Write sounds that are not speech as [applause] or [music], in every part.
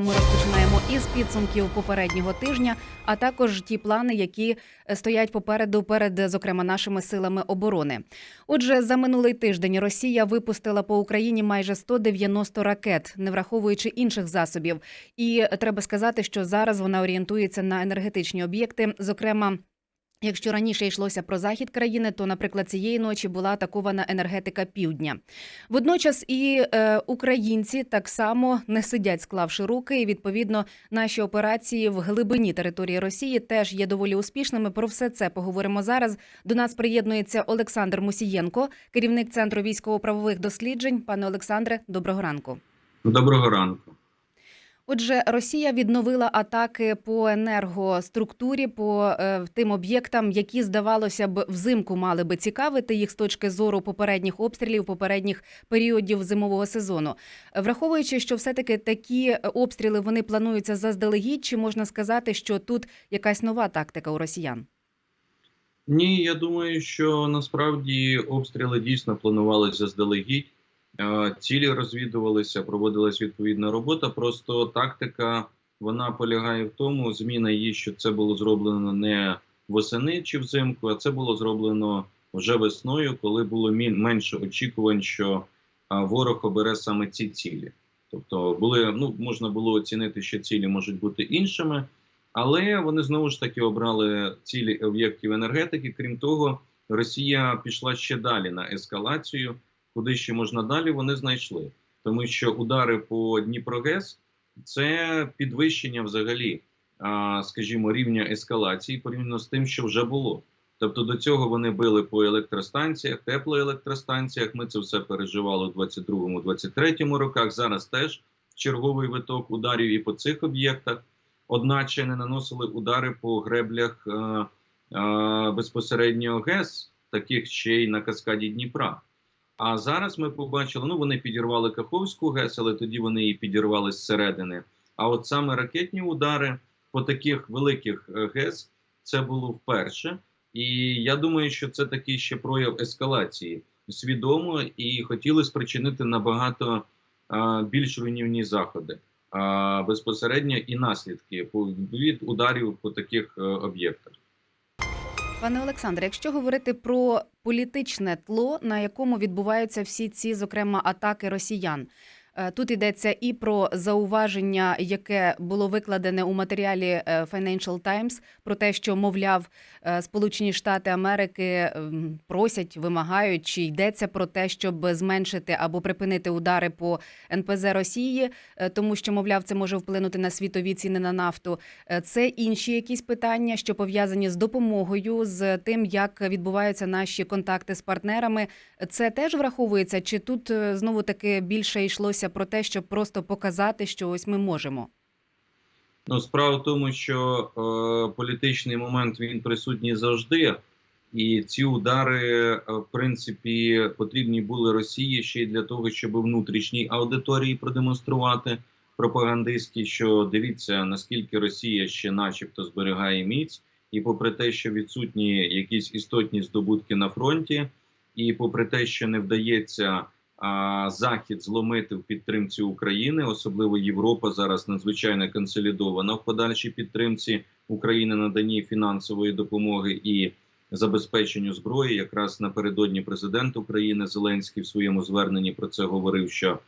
Ми розпочинаємо із підсумків попереднього тижня, а також ті плани, які стоять попереду перед, зокрема, нашими силами оборони. Отже, за минулий тиждень Росія випустила по Україні майже 190 ракет, не враховуючи інших засобів. І треба сказати, що зараз вона орієнтується на енергетичні об'єкти, зокрема. Якщо раніше йшлося про захід країни, то, наприклад, цієї ночі була атакована енергетика півдня. Водночас і е, українці так само не сидять, склавши руки. І відповідно наші операції в глибині території Росії теж є доволі успішними. Про все це поговоримо зараз. До нас приєднується Олександр Мусієнко, керівник центру військово-правових досліджень. Пане Олександре, доброго ранку. Доброго ранку. Отже, Росія відновила атаки по енергоструктурі, по е, тим об'єктам, які здавалося б взимку мали би цікавити їх з точки зору попередніх обстрілів, попередніх періодів зимового сезону. Враховуючи, що все таки такі обстріли вони плануються заздалегідь, чи можна сказати, що тут якась нова тактика у росіян? Ні, я думаю, що насправді обстріли дійсно планувалися заздалегідь. Е, Цілі розвідувалися, проводилась відповідна робота. Просто тактика вона полягає в тому, зміна її, що це було зроблено не восени чи взимку, а це було зроблено вже весною, коли було менше очікувань, що ворог обере саме ці цілі. Тобто були ну можна було оцінити, що цілі можуть бути іншими, але вони знову ж таки обрали цілі об'єктів енергетики. Крім того, Росія пішла ще далі на ескалацію куди ще можна далі, вони знайшли. Тому що удари по Дніпрогес це підвищення взагалі, скажімо, рівня ескалації порівняно з тим, що вже було. Тобто до цього вони били по електростанціях, теплоелектростанціях. Ми це все переживали у 22-23 роках. Зараз теж черговий виток ударів і по цих об'єктах. Одначе не наносили удари по греблях е, е, безпосередньо ГЕС, таких ще й на каскаді Дніпра. А зараз ми побачили, ну вони підірвали Каховську ГЕС, але тоді вони її підірвали зсередини. А от саме ракетні удари по таких великих е, ГЕС це було вперше. І я думаю, що це такий ще прояв ескалації свідомо і хотіли спричинити набагато а, більш руйнівні заходи а, безпосередньо і наслідки від ударів по таких е, об'єктах. Пане Олександре, якщо говорити про політичне тло, на якому відбуваються всі ці, зокрема, атаки росіян. Е, Тут йдеться і про зауваження, яке було викладене у матеріалі е, Financial Times, про те, що мовляв, е, Сполучені Штати Америки ем, просять, вимагають, чи йдеться про те, щоб зменшити або припинити удари по НПЗ Росії, тому що мовляв, це може вплинути на світові ціни на нафту. Це інші якісь питання, що пов'язані з допомогою, з тим, як відбуваються наші контакти з партнерами. Це теж враховується, чи тут знову таки більше йшлося про те, щоб просто показати, що ось ми можемо. Ну, справа в тому, що е, політичний момент він присутній завжди, і ці удари, е, в принципі, потрібні були Росії ще й для того, щоб внутрішній аудиторії продемонструвати пропагандистські, що дивіться, наскільки Росія ще, начебто, зберігає міць, і попри те, що відсутні якісь істотні здобутки на фронті, і попри те, що не вдається Захід зломити в підтримці України, особливо Європа зараз надзвичайно консолідована в подальшій підтримці України наданні фінансової допомоги і забезпеченню зброї. Якраз напередодні президент України Зеленський в своєму зверненні про це говорив, що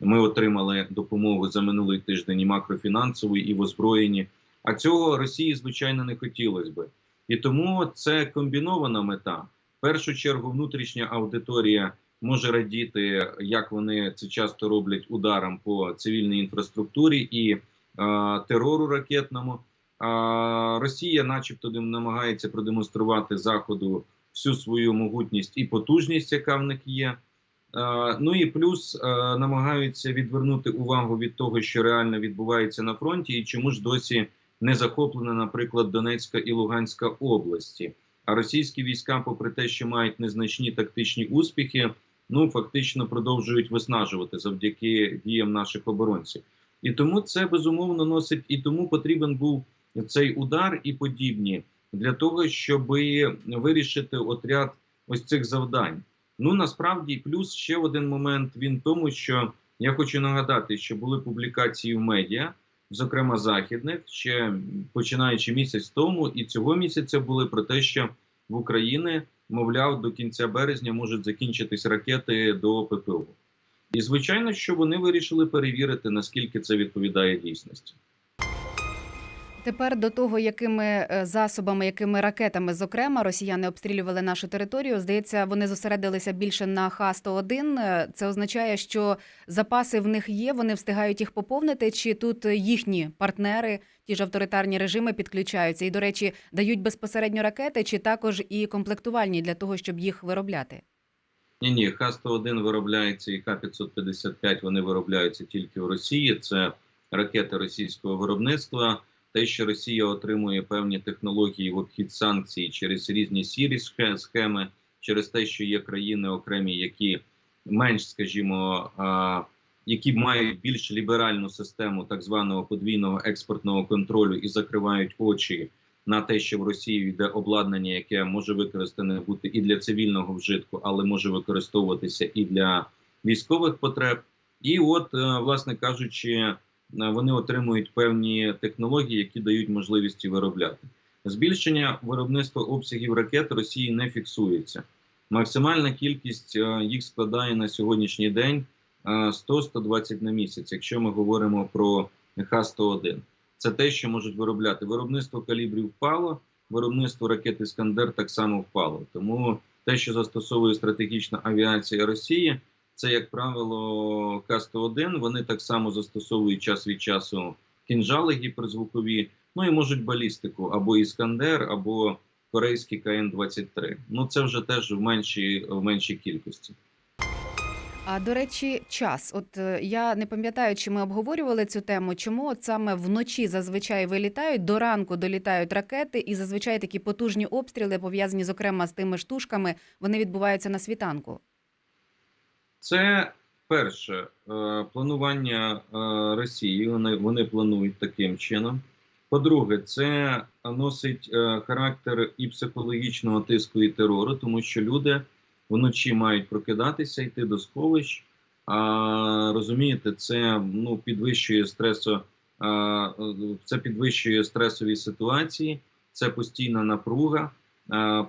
ми отримали допомогу за минулий тиждень і макрофінансову, і в озброєнні. А цього Росії звичайно не хотілося би, і тому це комбінована мета. В першу чергу внутрішня аудиторія може радіти, як вони це часто роблять ударом по цивільній інфраструктурі і е, терору ракетному. А Росія, начебто, намагається продемонструвати заходу всю свою могутність і потужність, яка в них є. Е, ну і плюс е, намагаються відвернути увагу від того, що реально відбувається на фронті, і чому ж досі не захоплена, наприклад, Донецька і Луганська області. А російські війська, попри те, що мають незначні тактичні успіхи, ну фактично продовжують виснажувати завдяки діям наших оборонців. І тому це безумовно носить, і тому потрібен був цей удар і подібні для того, щоб вирішити отряд ось цих завдань. Ну насправді, плюс ще один момент він тому, що я хочу нагадати, що були публікації в медіа зокрема західних, ще починаючи місяць тому, і цього місяця були про те, що в Україні, мовляв, до кінця березня можуть закінчитись ракети до ППО. І звичайно, що вони вирішили перевірити, наскільки це відповідає дійсності. Тепер до того, якими е, засобами, якими ракетами, зокрема, росіяни обстрілювали нашу територію. Здається, вони зосередилися більше на Х-101. Е, Це означає, що запаси в них є, вони встигають їх поповнити. Чи тут їхні партнери, ті ж авторитарні режими, підключаються і, до речі, дають безпосередньо ракети, чи також і комплектувальні для того, щоб їх виробляти? Ні, ні, Х-101 виробляється і Х-555 вони виробляються тільки в Росії. Це ракети російського виробництва. Те, що Росія отримує певні технології в обхід санкцій через різні сірі схе- схеми, через те, що є країни окремі, які менш, скажімо, які мають більш ліберальну систему так званого подвійного експортного контролю і закривають очі на те, що в Росії йде обладнання, яке може використане бути і для цивільного вжитку, але може використовуватися і для військових потреб. І от, е, власне кажучи, вони отримують певні технології, які дають можливість виробляти. Збільшення виробництва обсягів ракет Росії не фіксується. Максимальна кількість е, їх складає на сьогоднішній день е, 100-120 на місяць, якщо ми говоримо про Х-101. Це те, що можуть виробляти. Виробництво калібрів впало, виробництво ракет Іскандер так само впало. Тому те, що застосовує стратегічна авіація Росії, це, як правило, К-101. Вони так само застосовують час від часу кінжали гіперзвукові, ну і можуть балістику або Іскандер, або корейський КН-23. Ну це вже теж в меншій, в меншій кількості. А до речі, час. От е, я не пам'ятаю, чи ми обговорювали цю тему. Чому от саме вночі зазвичай вилітають, до ранку долітають ракети, і зазвичай такі потужні обстріли, пов'язані зокрема з тими штушками, вони відбуваються на світанку. Це перше е, планування е, Росії. Вони, вони планують таким чином. По-друге, це носить е, характер і психологічного тиску і терору, тому що люди вночі мають прокидатися, йти до сховищ. А розумієте, це ну підвищує стресо, це підвищує стресові ситуації, це постійна напруга.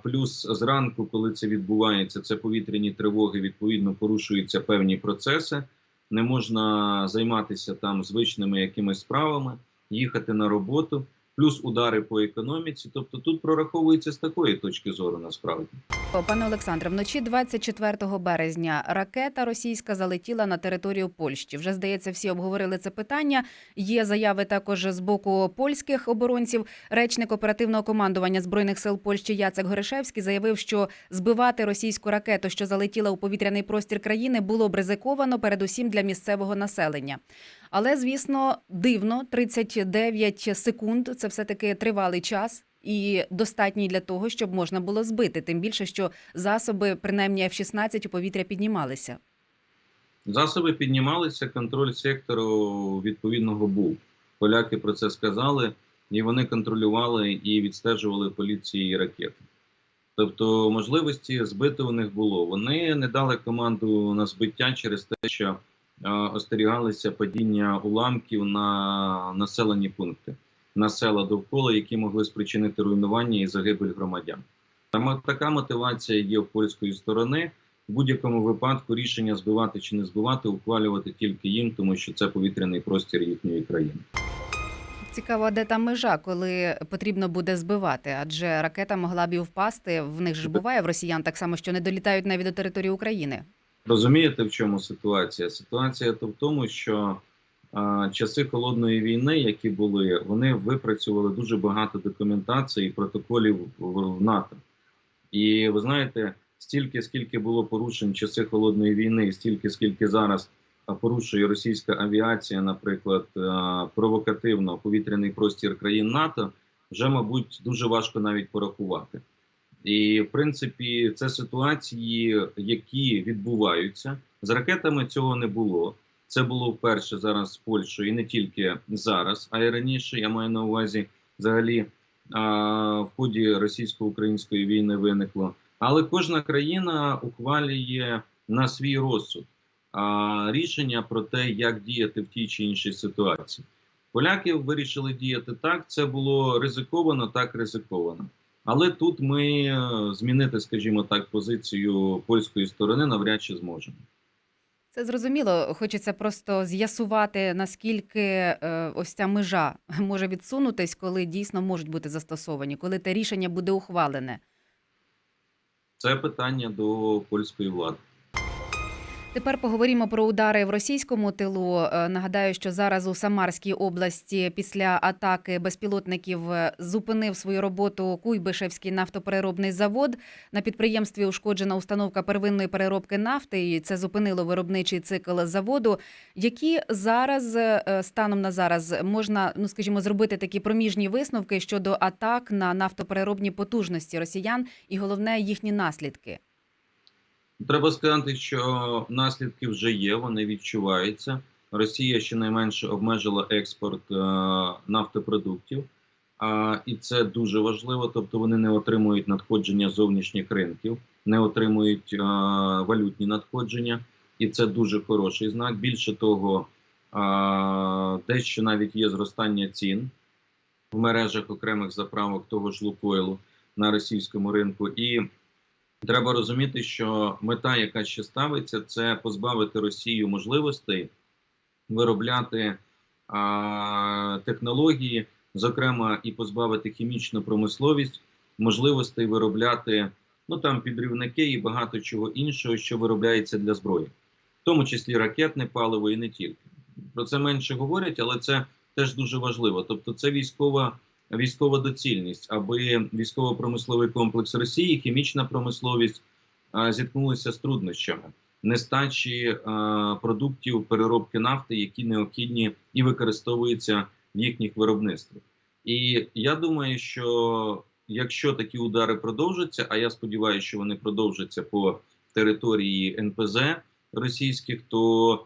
Плюс зранку, коли це відбувається, це повітряні тривоги. Відповідно, порушуються певні процеси. Не можна займатися там звичними якимись справами, їхати на роботу, плюс удари по економіці. Тобто тут прораховується з такої точки зору, насправді. О, Пане Олександре, вночі 24 березня ракета російська залетіла на територію Польщі. Вже здається, всі обговорили це питання. Є заяви також з боку польських оборонців. Речник оперативного командування збройних сил Польщі Яцек Горишевський заявив, що збивати російську ракету, що залетіла у повітряний простір країни, було б ризиковано, передусім для місцевого населення. Але звісно, дивно 39 секунд. Це все таки тривалий час. І достатній для того, щоб можна було збити, тим більше, що засоби, принаймні F-16, у повітря піднімалися. Засоби піднімалися, контроль сектору відповідного був. Поляки про це сказали, і вони контролювали і відстежували поліції і ракети. Тобто можливості збити у них було. Вони не дали команду на збиття через те, що е, остерігалися падіння уламків на населені пункти, на села довкола, які могли спричинити руйнування і загибель громадян. Там така мотивація є в польської сторони. В будь-якому випадку рішення збивати чи не збивати ухвалювати тільки їм, тому що це повітряний простір їхньої країни. Цікаво, де та межа, коли потрібно буде збивати, адже ракета могла б і впасти. В них ж буває в росіян так само, що не долітають навіть до території України. Розумієте, в чому ситуація? Ситуація то в тому, що часи холодної війни, які були, вони випрацювали дуже багато документації і протоколів в, НАТО. І ви знаєте, стільки, скільки було порушень часи холодної війни, стільки, скільки зараз порушує російська авіація, наприклад, провокативно повітряний простір країн НАТО, вже, мабуть, дуже важко навіть порахувати. І в принципі, це ситуації, які відбуваються з ракетами. Цього не було. Це було вперше зараз з Польщею, і не тільки зараз, а й раніше. Я маю на увазі взагалі в ході російсько-української війни виникло. Але кожна країна ухвалює на свій розсуд а, рішення про те, як діяти в тій чи іншій ситуації. Поляки вирішили діяти так. Це було ризиковано, так ризиковано. Але тут ми е, змінити, скажімо так, позицію польської сторони навряд чи зможемо. Це зрозуміло. Хочеться просто з'ясувати, наскільки е, ось ця межа [laughs] може відсунутись, коли дійсно можуть бути застосовані, коли те рішення буде ухвалене. Це питання до польської влади. Тепер поговоримо про удари в російському тилу. Е, Нагадаю, що зараз у Самарській області після атаки безпілотників е, зупинив свою роботу Куйбишевський нафтопереробний завод. На підприємстві ушкоджена установка первинної переробки нафти, і це зупинило виробничий цикл заводу. Які зараз е, станом на зараз можна, ну скажімо, зробити такі проміжні висновки щодо атак на нафтопереробні потужності росіян і головне їхні наслідки. Треба сказати, що наслідки вже є, вони відчуваються. Росія щонайменше обмежила експорт е, нафтопродуктів, а, і це дуже важливо. Тобто вони не отримують надходження зовнішніх ринків, не отримують е, валютні надходження, і це дуже хороший знак. Більше того, е, дещо навіть є зростання цін в мережах окремих заправок того ж Лукойлу на російському ринку. І Треба розуміти, що мета, яка ще ставиться, це позбавити Росію можливостей виробляти а, технології, зокрема, і позбавити хімічну промисловість можливостей виробляти ну там підривники і багато чого іншого, що виробляється для зброї, в тому числі ракетне паливо і не тільки. Про це менше говорять, але це теж дуже важливо. Тобто, це військова військова доцільність, аби військово-промисловий комплекс Росії, хімічна промисловість зіткнулися з труднощами нестачі продуктів переробки нафти, які необхідні і використовуються в їхніх виробництвах. І я думаю, що якщо такі удари продовжаться, а я сподіваюся, що вони продовжаться по території НПЗ російських, то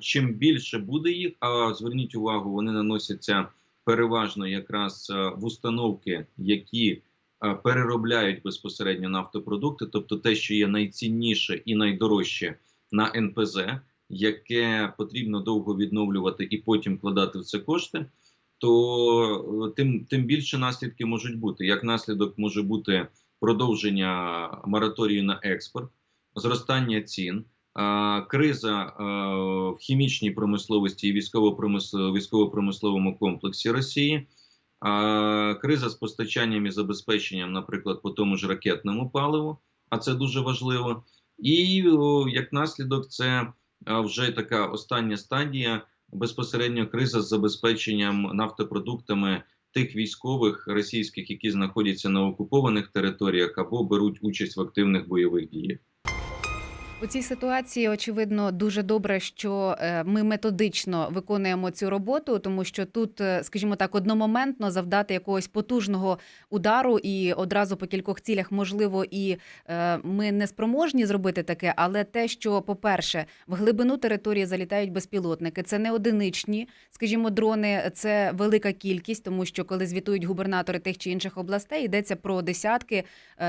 чим більше буде їх, а зверніть увагу, вони наносяться переважно якраз е, в установки, які е, переробляють безпосередньо нафтопродукти, тобто те, що є найцінніше і найдорожче на НПЗ, яке потрібно довго відновлювати і потім вкладати в це кошти, то е, тим, тим більше наслідки можуть бути. Як наслідок може бути продовження мораторію на експорт, зростання цін. Криза в хімічній промисловості і військово-промисловому комплексі Росії, криза з постачанням і забезпеченням, наприклад, по тому ж ракетному паливу, а це дуже важливо. І як наслідок, це вже така остання стадія безпосередньо криза з забезпеченням нафтопродуктами тих військових російських, які знаходяться на окупованих територіях або беруть участь в активних бойових діях. У цій ситуації очевидно дуже добре, що е, ми методично виконуємо цю роботу, тому що тут, е, скажімо так, одномоментно завдати якогось потужного удару і одразу по кількох цілях, можливо, і е, ми не спроможні зробити таке, але те, що, по-перше, в глибину території залітають безпілотники, це не одиничні, скажімо, дрони, це велика кількість, тому що коли звітують губернатори тих чи інших областей, йдеться про десятки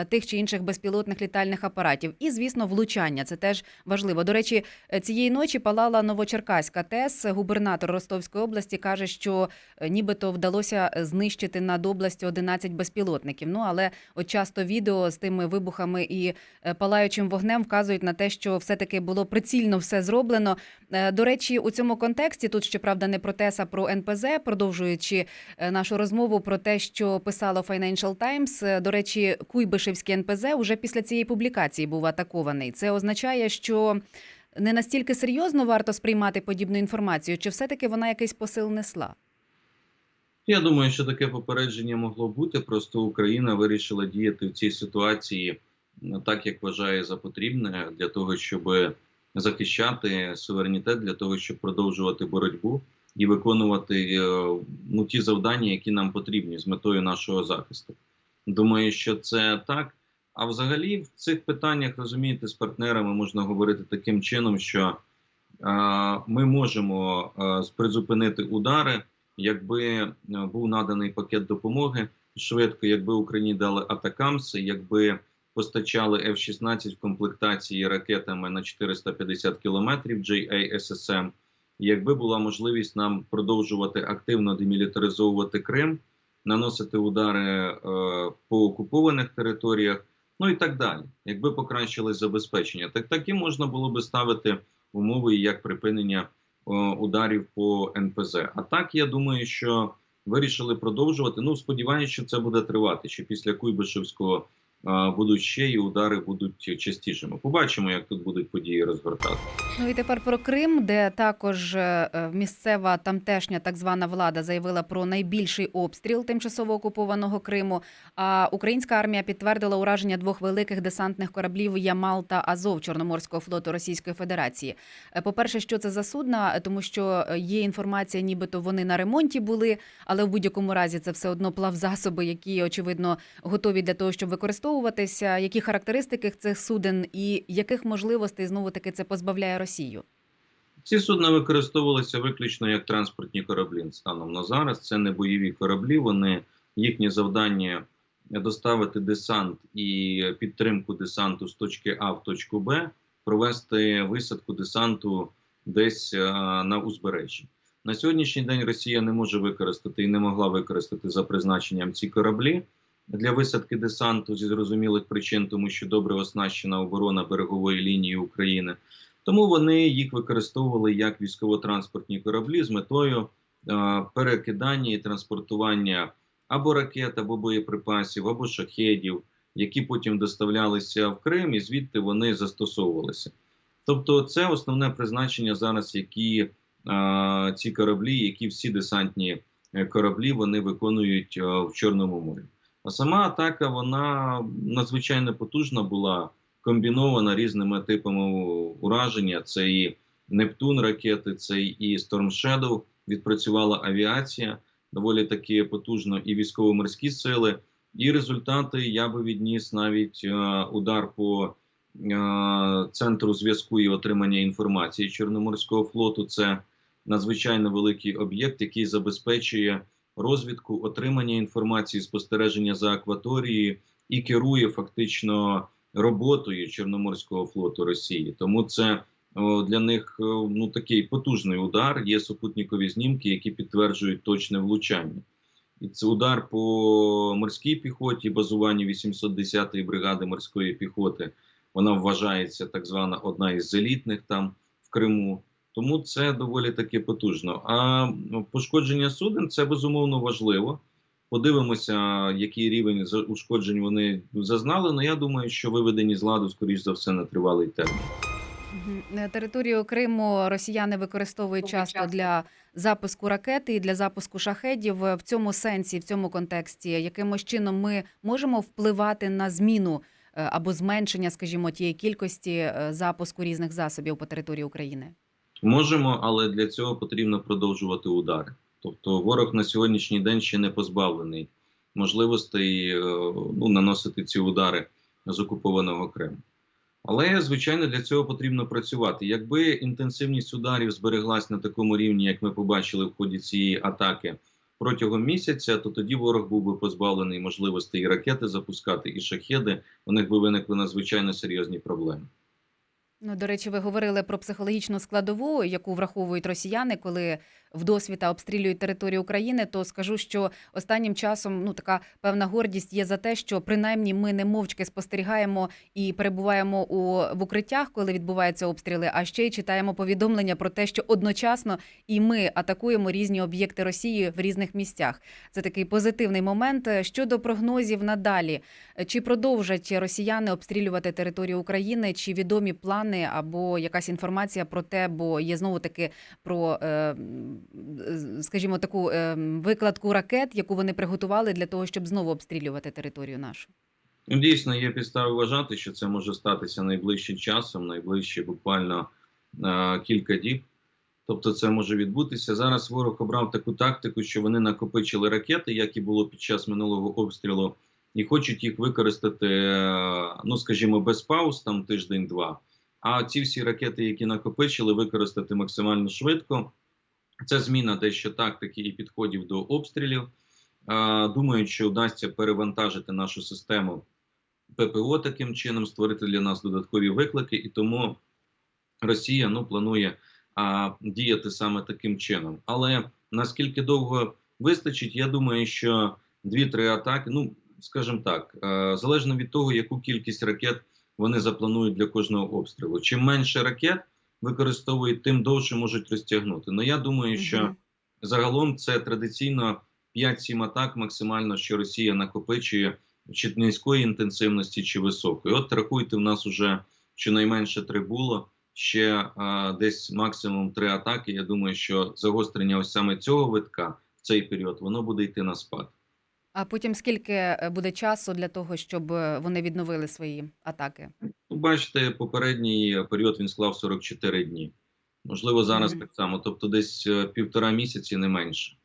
тих чи інших безпілотних літальних апаратів. І, звісно, влучання це теж важливо. До речі, е, цієї ночі палала Новочеркаська ТЕС. Губернатор Ростовської області каже, що е, нібито вдалося знищити над областю 11 безпілотників. Ну але от часто відео з тими вибухами і е, палаючим вогнем вказують на те, що все-таки було прицільно все зроблено. Е, До речі, у цьому контексті тут щоправда не про ТЕС, а про НПЗ, продовжуючи е, нашу розмову про те, що писало Financial Times. Е, До речі, Куйбишевський НПЗ уже після цієї публікації був атакований. Це означає, що не настільки серйозно варто сприймати подібну інформацію, чи все-таки вона якийсь посил несла? Я думаю, що таке попередження могло бути. Просто Україна вирішила діяти в цій ситуації так, як вважає за потрібне, для того, щоб захищати суверенітет, для того, щоб продовжувати боротьбу і виконувати е, ну, ті завдання, які нам потрібні з метою нашого захисту. Думаю, що це так. А взагалі, в цих питаннях розумієте, з партнерами можна говорити таким чином, що е, ми можемо е, призупинити удари якби е, був наданий пакет допомоги швидко, якби Україні дали атакамси, якби постачали F-16 в комплектації ракетами на 450 кілометрів JASSM, І якби була можливість нам продовжувати активно демілітаризовувати Крим, наносити удари е, по окупованих територіях, ну і так далі. Якби покращилось забезпечення, так таки можна було би ставити умови як припинення о, ударів по НПЗ. А так я думаю, що вирішили продовжувати. Ну сподіваюся, що це буде тривати. Що після Куйбишевського е, будуть ще і удари будуть частішими. Побачимо, як тут будуть події розгортати. Ну і тепер про Крим, де також е, е, місцева тамтешня так звана влада заявила про найбільший обстріл тимчасово окупованого Криму. А українська армія підтвердила ураження двох великих десантних кораблів Ямал та Азов Чорноморського флоту Російської Федерації. Е, По-перше, що це за судна, тому що є інформація, нібито вони на ремонті були, але в будь-якому разі це все одно плавзасоби, які очевидно готові для того, щоб використовуватися. Які характеристики цих суден і яких можливостей знову таки це позбавляє Росію? Ці судна використовувалися виключно як транспортні кораблі станом на зараз. Це не бойові кораблі. Вони їхнє завдання доставити десант і підтримку десанту з точки А в точку Б, провести висадку десанту десь е, на узбережжі. На сьогоднішній день Росія не може використати і не могла використати за призначенням ці кораблі для висадки десанту зі зрозумілих причин, тому що добре оснащена оборона берегової лінії України. Тому вони їх використовували як військово-транспортні кораблі з метою е, перекидання і транспортування або ракет, або боєприпасів, або шахедів, які потім доставлялися в Крим, і звідти вони застосовувалися. Тобто, це основне призначення зараз, які е, ці кораблі, які всі десантні е, кораблі вони виконують е, в Чорному морі. А сама атака вона надзвичайно потужна була комбінована різними типами ураження. Це і Нептун ракети, це і Storm Shadow, відпрацювала авіація доволі таки потужно, і військово-морські сили. І результати я би відніс навіть е, удар по е, центру зв'язку і отримання інформації Чорноморського флоту. Це надзвичайно великий об'єкт, який забезпечує розвідку, отримання інформації, спостереження за акваторією і керує фактично роботою Чорноморського флоту Росії. Тому це для них ну такий потужний удар. Є супутникові знімки, які підтверджують точне влучання. І це удар по морській піхоті, базуванню 810-ї бригади морської піхоти. Вона вважається так звана одна із елітних там в Криму. Тому це доволі таки потужно. А ну, пошкодження суден це безумовно важливо. Подивимося, який рівень ушкоджень вони зазнали. але я думаю, що виведені з ладу, скоріш за все, на тривалий термін. Мгм. Е, Територію Криму росіяни використовують часто для запуску ракет і для запуску шахедів. Е, В цьому сенсі, в цьому контексті, якимось чином ми можемо впливати на зміну е, або зменшення, скажімо, тієї кількості запуску різних засобів по території України. Можемо, але для цього потрібно продовжувати удари. Тобто, ворог на сьогоднішній день ще не позбавлений можливостей е, ну, наносити ці удари з окупованого Криму. Але звичайно для цього потрібно працювати. Якби інтенсивність ударів збереглась на такому рівні, як ми побачили в ході цієї атаки протягом місяця, то тоді ворог був би позбавлений можливостей і ракети запускати, і шахеди. У них би виникли надзвичайно серйозні проблеми. Ну, до речі, ви говорили про психологічну складову, яку враховують росіяни, коли вдосвіта обстрілюють територію України. То скажу, що останнім часом ну така певна гордість є за те, що принаймні ми не мовчки спостерігаємо і перебуваємо у в укриттях, коли відбуваються обстріли. А ще й читаємо повідомлення про те, що одночасно і ми атакуємо різні об'єкти Росії в різних місцях. Це такий позитивний момент. Щодо прогнозів надалі, чи продовжать росіяни обстрілювати територію України, чи відомі плани або якась інформація про те, бо є знову таки про, е, скажімо, таку е, викладку ракет, яку вони приготували для того, щоб знову обстрілювати територію нашу. Ну, Дійсно, є підстави вважати, що це може статися найближчим часом, найближче буквально е, кілька діб. Тобто, це може відбутися. Зараз ворог обрав таку тактику, що вони накопичили ракети, як і було під час минулого обстрілу, і хочуть їх використати, е, ну скажімо, без пауз, там тиждень-два. А ці всі ракети, які накопичили, використати максимально швидко. Це зміна дещо тактики і підходів до обстрілів. Думають, що вдасться перевантажити нашу систему ППО таким чином, створити для нас додаткові виклики, і тому Росія ну планує а діяти саме таким чином. Але наскільки довго вистачить, я думаю, що дві-три атаки, ну скажімо так, залежно від того, яку кількість ракет вони запланують для кожного обстрілу. Чим менше ракет використовують, тим довше можуть розтягнути. Ну я думаю, що загалом це традиційно 5-7 атак максимально, що Росія накопичує чи низької інтенсивності, чи високої. От рахуйте, в нас уже щонайменше три було. Ще а, десь максимум три атаки. Я думаю, що загострення ось саме цього витка в цей період воно буде йти на спад. А потім скільки е, буде часу для того, щоб е, вони відновили свої атаки? Ну, бачите, попередній період він склав 44 дні. Можливо, зараз Мгм. так само, тобто десь е, півтора місяці, не менше.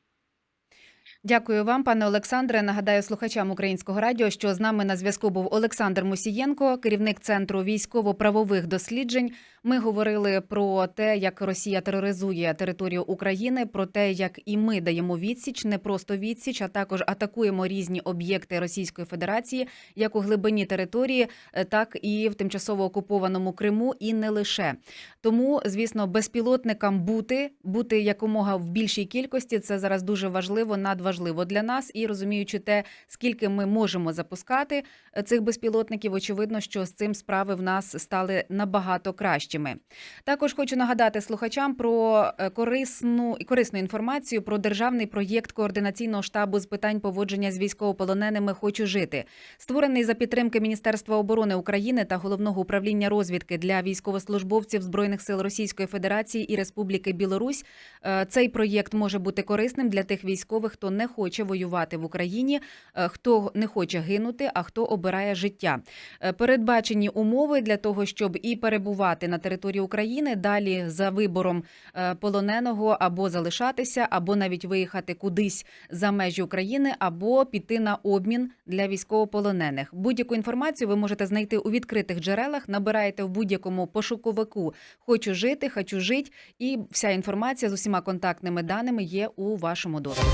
Дякую вам, пане Олександре. Нагадаю слухачам українського радіо, що з нами на зв'язку був Олександр Мусієнко, керівник центру військово-правових досліджень. Ми говорили про те, як Росія тероризує територію України, про те, як і ми даємо відсіч, не просто відсіч, а також атакуємо різні об'єкти Російської Федерації, як у глибині території, е, так і в тимчасово окупованому Криму, і не лише. Тому, звісно, безпілотникам бути, бути якомога в більшій кількості. Це зараз дуже важливо, надважливо для нас. І розуміючи те, скільки ми можемо запускати е, цих безпілотників, очевидно, що з цим справи в нас стали набагато кращими. Також хочу нагадати слухачам про е, корисну і корисну інформацію про державний проєкт координаційного штабу з питань поводження з військовополоненими Хочу жити, створений за підтримки Міністерства оборони України та головного управління розвідки для військовослужбовців збройних сил Російської Федерації і Республіки Білорусь. Е, Цей проєкт може бути корисним для тих військових, хто не хоче воювати в Україні, е, хто не хоче гинути, а хто обирає життя. Е, Передбачені умови для того, щоб і перебувати на території України далі за вибором е, полоненого або залишатися, або навіть виїхати кудись за межі України, або піти на обмін для військовополонених. Будь-яку інформацію ви можете знайти у відкритих джерелах. Набираєте в будь-якому пошуковику Хочу жити, хочу жить, і вся інформація з усіма контактними даними є у вашому доступі.